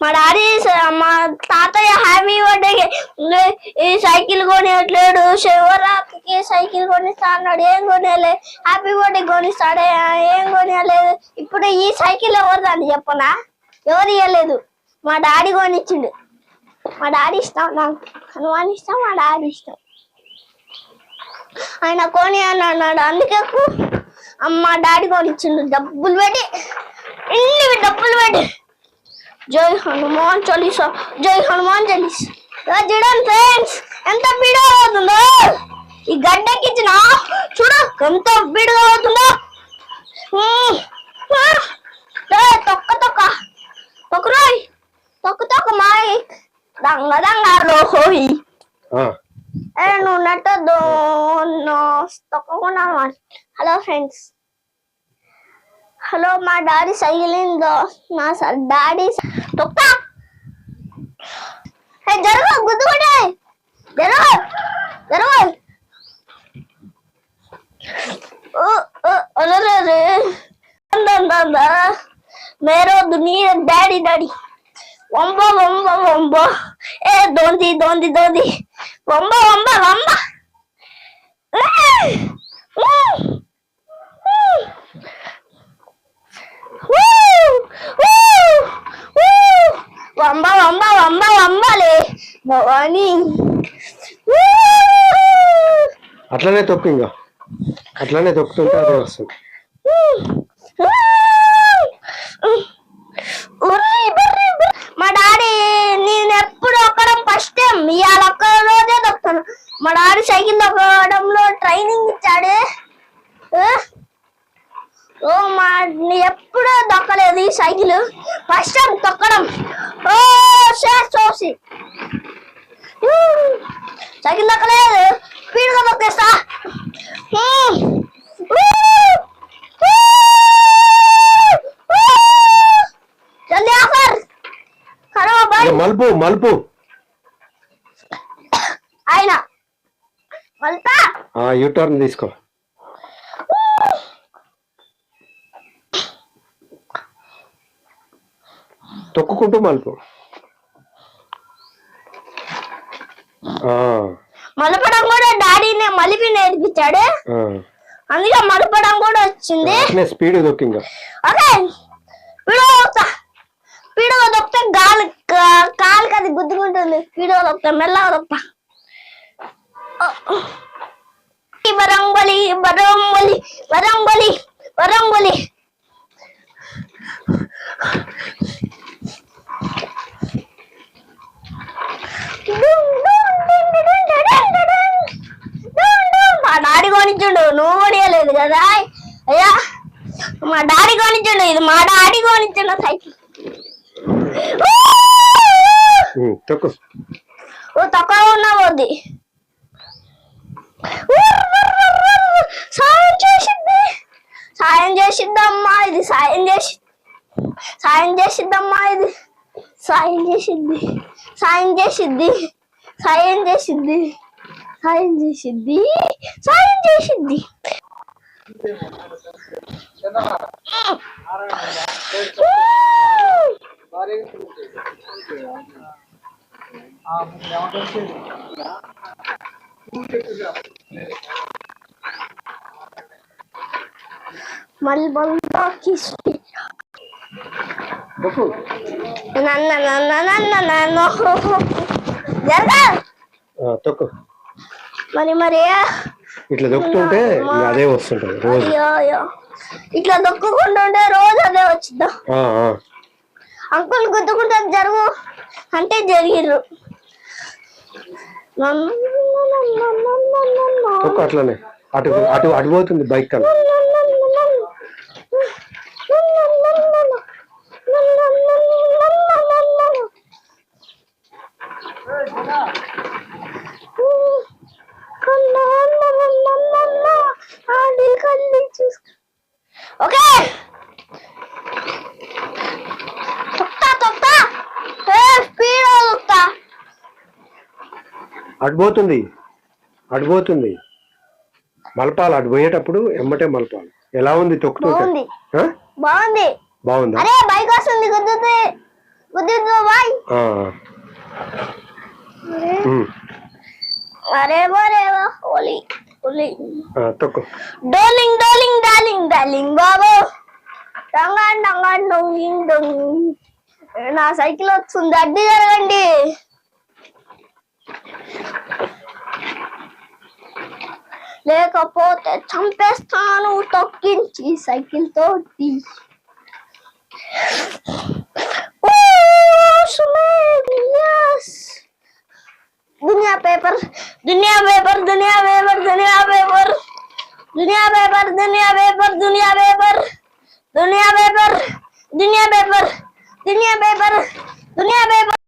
మా డాడీ మా తాతయ్య హ్యాపీ బర్త్డే ఈ సైకిల్ కొనియట్లేడు శివరాత్రికి సైకిల్ కొనిస్తా అన్నాడు ఏం కొనియలే హ్యాపీ బర్త్డే కొనిస్తాడే ఏం కొనియలేదు ఇప్పుడు ఈ సైకిల్ ఎవరిదని చెప్పనా? ఎవరు ఇవ్వలేదు మా డాడీ కొనిచ్చిండు. మా డాడీ ఇష్టం నాకు హనుమాన్ ఇష్టం మా డాడీ ఇష్టం. ఆయన కొని అన్నాడు అందుకే మా అమ్మ డాడీ కొనిచ్చిండు డబ్బులు పెట్టి ఇన్ని డబ్బులు పెట్టి. జై హనుమాన్ చాలీసా జై హనుమాన్ చాలీసా ఇలా చూడండి ఫ్రెండ్స్ ఎంత పీడ అవుతుందో ఈ గడ్డెక్కించిన చూడు ఎంత పీడగా అవుతుందో ఉమ్. ఆ. ఏ, తొక్క తొక్క తొక్కరోయ్ తొక్క తొక్క మాయ్ దంగ దంగారు హోయ్ ఆ, ఏ నువ్వు నెట్టద్దు తొక్కకుండా హలో ఫ్రెండ్స్ హలో మా డాడీ సైకిలింగ్ మా డాడీ తొక్క ఏ జరుగు గుద్దుకుంటే జరుగు జరుగు ఓ, ఓ, అరెరే, అరే. అందందంద. మేరో దునియా డాడీ డాడీ వంబ వంబ వంబ ఏ దోంది దోంది దోంది వంబ వంబ వంబ అట్లనే తొక్కు ఇంకా అట్లనే తొక్కుతుంటే అదే వస్తుంది. మా డాడీ నేను ఎప్పుడు ఒక్కడం ఫస్ట్ టైం ఇవాళ ఒక్క రోజే తొక్కుతాను. మా డాడీ సైకిల్ తొక్కడంలో ట్రైనింగ్ ఇచ్చాడు. ఓ మా నీ ఎప్పుడు దొక్కలేదు ఈ సైకిల్. ఫస్ట్ టైం తొక్కడం. ఓ సార్ చూసి. సైకిల్ దొక్కలేదు ఊ! ఊ! జల్దీ ఆఫర్. బాయ్ మలుపు మలుపు. ఆయన. వెళ్తా ఆ యూటర్న్ తీసుకో. తొక్కుకుంటూ మలుపు. ఆ, మలపడం కూడా డాడీనే మలిపి నేర్పించాడు. అందుకే మలపడం కూడా వచ్చింది. స్పీడ్ ఇంకా ఓకే దొక్కుతా స్పీడ్గా దొక్కితే గాలి కాలుకి అది గుద్దుకుంటుంది. స్పీడ్గా దొక్కుతా మెల్లగా దొక్కుతా వరంబలి వరంబలి వరంబలి వరంబలి మా డాడీ కొనిచ్చిండు నువ్వు కొనియలేదు కదా అయ్యా మా డాడీ కొనిచ్చిండు ఇది మా డాడీ కొనిచ్చిండు సైకిల్. ఉమ్, తొక్కు. ఓ తక్కువ ఉన్నా పోద్ది. సాయం చేసింది సాయం చేసిద్దమ్మా ఇది సాయం చేసి సాయం చేసిద్దమ్మా ఇది. సాయం చేసిద్ది సాయం చేసిద్ది సాయం చేసిద్ది. సాయం చేసిద్ది సాయం చేసిద్ది మల్బందా కిస్టి తొక్కు నన్న నన్న నన్న నన్న జరగా ఆ, తొక్కు మరి మరి ఇట్లా దొక్కుతుంటే అదే వస్తుంటది రోజు. ఇట్లా దొక్కుకుంటూ ఉంటే రోజు అదే ఆ. అంకుల్ గుద్దుకుంటే జరుగు. అంటే జరిగిర్రు. అట్లనే. అటు అటు అటు పోతుంది బైక్ కన్నా ఓకే తొక్తా తొక్తా స్పీడ్ తొక్తా అటు పోతుంది అటు పోతుంది మలపాలి అటు పోయేటప్పుడు ఎమ్మటే మలపాలి. ఎలా ఉంది తొక్కుతుంటే బాగుంది. అరే బైక్ వస్తుంది గుద్దుతే బాయ్. అరే. తొక్కు. డోలింగ్ డోలింగ్ డార్లింగ్ డార్లింగ్ బాబు. డంగాన్ డంగాన్ డొంగింగ్ డొంగింగ్ నా సైకిల్ వస్తుంది అడ్డు జరగండి. లేకపోతే చంపేస్తాను తొక్కించి సైకిల్ తోటి ఓ, సుమేధ్, yes. दुनिया पेपर दुनिया पेपर दुनिया पेपर दुनिया पेपर दुनिया पेपर दुनिया पेपर दुनिया पेपर दुनिया पेपर दुनिया पेपर दुनिया पेपर दुनिया पेपर